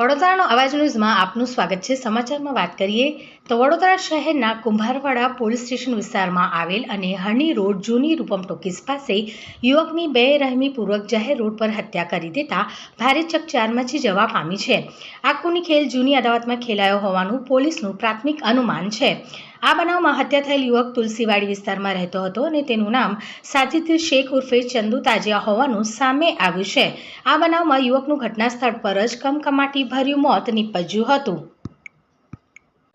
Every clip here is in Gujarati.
વડોદરાનો અવાજ ન્યૂઝમાં આપનું સ્વાગત છે. સમાચારમાં વાત કરીએ તો વડોદરા શહેરના કુંભારવાડા પોલીસ સ્ટેશન વિસ્તારમાં આવેલ અને હરણી રોડ જૂની રૂપમ ટોકીસ પાસે યુવકની બે રહેમીપૂર્વક જાહેર રોડ પર હત્યા કરી દેતા ભારે ચકચાર મચી જવા પામી છે. આખુની ખેલ જૂની અદાવતમાં ખેલાયો હોવાનું પોલીસનું પ્રાથમિક અનુમાન છે. આ બનાવમાં હત્યા થયેલ યુવક તુલસીવાડી વિસ્તારમાં રહેતો હતો અને તેનું નામ સાજિદ શેખ ઉર્ફે ચંદુ તાજિયા હોવાનું સામે આવ્યું છે. આ બનાવમાં યુવકનું ઘટના સ્થળ પર જ કમકમાટી ભર્યું મોત નીપજ્યું હતું.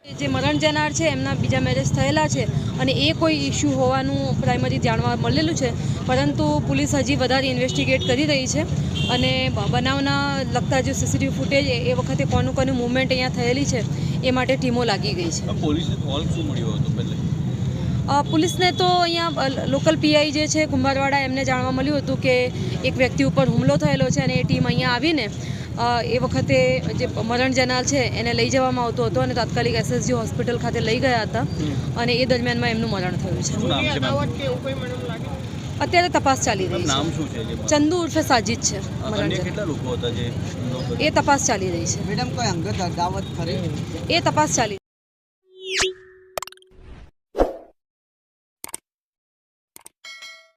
જે મરણ જનાર છે, એમના બીજા મેરેજ થયેલા છે અને એ કોઈ ઇસ્યુ હોવાનું પ્રાઇમરી જાણવા મળેલું છે. પરંતુ પોલીસ હજી વધારે ઇન્વેસ્ટિગેટ કરી રહી છે અને બનાવના લગતા જે સીસીટીવી ફૂટેજ એ વખતે કોનું કોનું મુવમેન્ટ અહીંયા થયેલી છે એ માટે ટીમો લાગી ગઈ છે. પોલીસને કોલ શું મળ્યો હતો પહેલે? પોલીસને તો અહીંયા લોકલ પીઆઈ જે છે કુંભારવાડા એમને જાણવા મળ્યું હતું કે એક વ્યક્તિ ઉપર હુમલો થયેલો છે અને એ ટીમ અહીંયા આવીને એ વખતે જે મરણ જનાર છે એને લઈ જવામાં આવતો હતો અને તાત્કાલિક એસએસજી હોસ્પિટલ ખાતે લઈ ગયા હતા અને એ દરમિયાનમાં એમનું મરણ થયું છે. અત્યારે તપાસ ચાલી રહી નામ છે. શું છે ચંદુ ઉર્ફે સાજિદ છે મરણ અન્ય જનાર કેટલા લોકો હતા જે એ તપાસ ચાલી રહી છે. મેડમ કોઈ અંગત અદાવત ખરી? એ તપાસ ચાલી